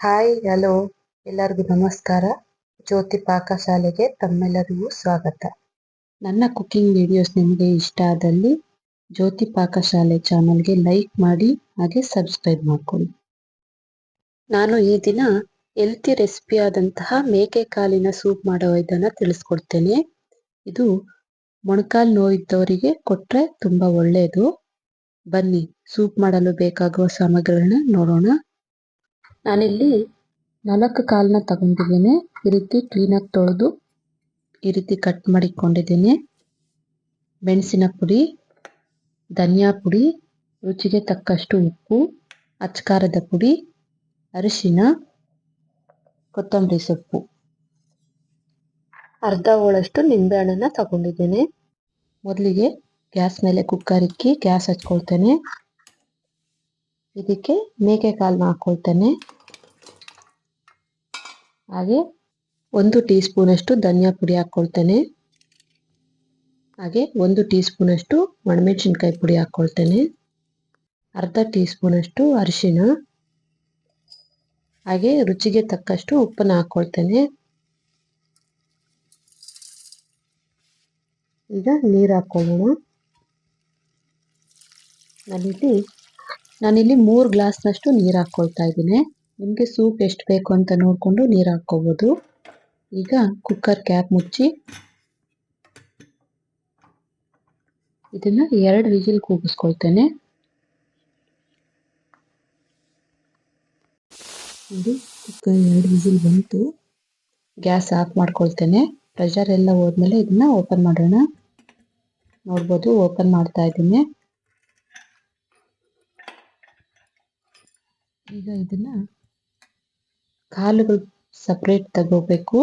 Hi hello ಎಲ್ಲರಿಗೂ ನಮಸ್ಕಾರ. ಜ್ಯೋತಿ ಪಾಕಶಾಲೆಗೆ ತಮ್ಮೆಲ್ಲರಿಗೂ ಸ್ವಾಗತ. ನನ್ನ ಕುಕಿಂಗ್ ವಿಡಿಯೋಸ್ ನಿಮಗೆ ಇಷ್ಟ ಆದಲ್ಲಿ ಜ್ಯೋತಿ ಪಾಕಶಾಲೆ ಚಾನಲ್ಗೆ ಲೈಕ್ ಮಾಡಿ, ಹಾಗೆ ಸಬ್ಸ್ಕ್ರೈಬ್ ಮಾಡ್ಕೊಳ್ಳಿ. ನಾನು ಈ ದಿನ ಹೆಲ್ತಿ ರೆಸಿಪಿ ಆದಂತಹ ಮೇಕೆ ಕಾಲಿನ ಸೂಪ್ ಮಾಡೋ ಇದನ್ನ ತಿಳಿಸ್ಕೊಡ್ತೇನೆ. ಇದು ಮೊಣಕಾಲು ನೋಯಿದ್ದವರಿಗೆ ಕೊಟ್ರೆ ತುಂಬಾ ಒಳ್ಳೆಯದು ಬನ್ನಿ ಸೂಪ್ ಮಾಡಲು ಬೇಕಾಗುವ ಸಾಮಗ್ರಿಗಳನ್ನ ನೋಡೋಣ. ನಾನಿಲ್ಲಿ ನಾಲ್ಕು ಕಾಲನ್ನ ತಗೊಂಡಿದ್ದೇನೆ. ಈ ರೀತಿ ಕ್ಲೀನಾಗಿ ತೊಳೆದು ಈ ರೀತಿ ಕಟ್ ಮಾಡಿಕೊಂಡಿದ್ದೀನಿ. ಮೆಣಸಿನ ಪುಡಿ, ಧನಿಯಾ ಪುಡಿ, ರುಚಿಗೆ ತಕ್ಕಷ್ಟು ಉಪ್ಪು, ಅಚ್ಕಾರದ ಪುಡಿ, ಅರಿಶಿನ, ಕೊತ್ತಂಬರಿ ಸೊಪ್ಪು. ಅರ್ಧ ಹೋಳಷ್ಟು ನಿಂಬೆಹಣ್ಣನ್ನ ತಗೊಂಡಿದ್ದೇನೆ. ಮೊದಲಿಗೆ ಗ್ಯಾಸ್ ಮೇಲೆ ಕುಕ್ಕರ್ ಇಕ್ಕಿ ಗ್ಯಾಸ್ ಹಚ್ಕೊಳ್ತೇನೆ. ಇದಕ್ಕೆ ಮೇಕೆ ಕಾಲನ್ನ ಹಾಕೊಳ್ತೇನೆ. ಹಾಗೆ ಒಂದು ಟೀ ಸ್ಪೂನಷ್ಟು ಧನಿಯಾ ಪುಡಿ ಹಾಕ್ಕೊಳ್ತೇನೆ ಹಾಗೆ ಒಂದು ಟೀ ಸ್ಪೂನಷ್ಟು ಒಣಮೆಣಸಿನ್ಕಾಯಿ ಪುಡಿ ಹಾಕ್ಕೊಳ್ತೇನೆ ಅರ್ಧ ಟೀ ಸ್ಪೂನಷ್ಟು ಅರಿಶಿನ ಹಾಗೆ ರುಚಿಗೆ ತಕ್ಕಷ್ಟು ಉಪ್ಪನ್ನು ಹಾಕ್ಕೊಳ್ತೇನೆ ಈಗ ನೀರು ಹಾಕ್ಕೊಳ್ಳೋಣ ನಾನಿಲ್ಲಿ ನಾನಿಲ್ಲಿ ಮೂರು ಗ್ಲಾಸ್ನಷ್ಟು ನೀರು ಹಾಕ್ಕೊಳ್ತಾ ಇದ್ದೀನಿ. ನಿಮಗೆ ಸೂಪ್ ಎಷ್ಟು ಬೇಕು ಅಂತ ನೋಡಿಕೊಂಡು ನೀರು ಹಾಕ್ಕೋಬೋದು. ಈಗ ಕುಕ್ಕರ್ ಕ್ಯಾಪ್ ಮುಚ್ಚಿ ಇದನ್ನು ಎರಡು ವಿಜಿಲ್ ಕೂಗಿಸ್ಕೊಳ್ತೇನೆ. ನೋಡಿ ಕುಕ್ಕರ್ ಎರಡು ವಿಜಿಲ್ ಬಂತು. Gas off ಮಾಡ್ಕೊಳ್ತೇನೆ. ಪ್ರೆಷರ್ ಎಲ್ಲ ಹೋದ್ಮೇಲೆ ಇದನ್ನ ಓಪನ್ ಮಾಡೋಣ. ನೋಡ್ಬೋದು ಓಪನ್ ಮಾಡ್ತಾ ಇದ್ದೀನಿ. ಈಗ ಇದನ್ನ ಕಾಲುಗಳು ಸಪ್ರೇಟ್ ತಗೋಬೇಕು.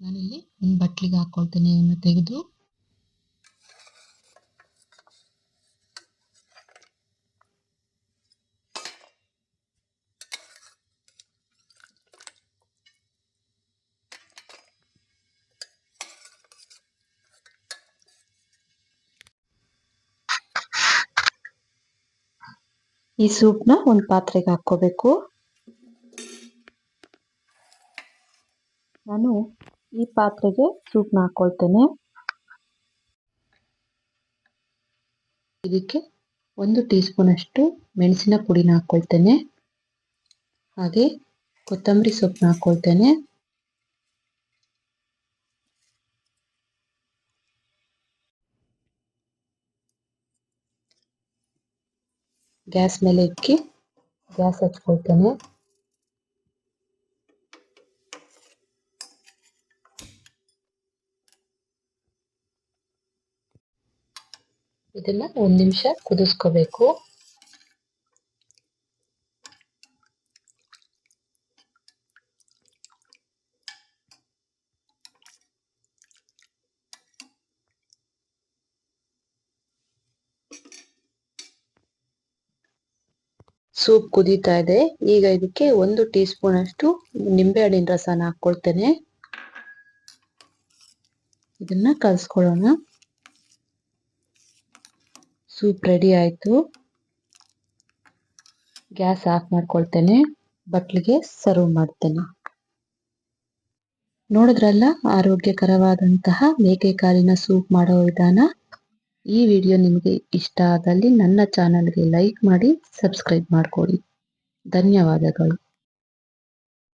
ನಾನಿಲ್ಲಿ ಒಂದು ಬಟ್ಲಿಗೆ ಹಾಕೊಳ್ತೇನೆ ಇವನ್ನ ತೆಗೆದು. ಈ ಸೂಪ್ನ ಒಂದು ಪಾತ್ರೆಗೆ ಹಾಕ್ಕೋಬೇಕು. ನಾನು ಈ ಪಾತ್ರೆಗೆ ಸೂಪ್ನ ಹಾಕೊಳ್ತೇನೆ. ಇದಕ್ಕೆ ಒಂದು ಟೀ ಸ್ಪೂನಷ್ಟು ಮೆಣಸಿನ ಪುಡಿನ ಹಾಕ್ಕೊಳ್ತೇನೆ ಹಾಗೆ ಕೊತ್ತಂಬರಿ ಸೊಪ್ಪನ್ನ ಹಾಕ್ಕೊಳ್ತೇನೆ ಗ್ಯಾಸ್ ಮೇಲೆ ಇಕ್ಕಿ ಗ್ಯಾಸ್ ಹಚ್ಕೊಳ್ತೇನೆ. ಇದನ್ನ ಒಂದು ನಿಮಿಷ ಕುದಿಸ್ಕೋಬೇಕು. ಸೂಪ್ ಕುದೀತಾ ಇದೆ. ಈಗ ಇದಕ್ಕೆ ಒಂದು ಟೀ ಸ್ಪೂನ್ ಅಷ್ಟು ನಿಂಬೆ ಹಣ್ಣಿನ ರಸನ ಹಾಕೊಳ್ತೇನೆ ಇದನ್ನ ಕಲ್ಸ್ಕೊಳ್ಳೋಣ. ಸೂಪ್ ರೆಡಿ ಆಯ್ತು. ಗ್ಯಾಸ್ ಆಫ್ ಮಾಡ್ಕೊಳ್ತೇನೆ. ಬಟ್ಲಿಗೆ ಸರ್ವ್ ಮಾಡ್ತೇನೆ. ನೋಡಿದ್ರಲ್ಲ, ಆರೋಗ್ಯಕರವಾದಂತಹ ಮೇಕೆ ಕಾಲಿನ ಸೂಪ್ ಮಾಡೋ ವಿಧಾನ? ಈ ವಿಡಿಯೋ ನಿಮಗೆ ಇಷ್ಟ ಆದಲ್ಲಿ ನನ್ನ ಚಾನಲ್ಗೆ ಲೈಕ್ ಮಾಡಿ ಸಬ್ಸ್ಕ್ರೈಬ್ ಮಾಡಿಕೊಡಿ ಧನ್ಯವಾದಗಳು.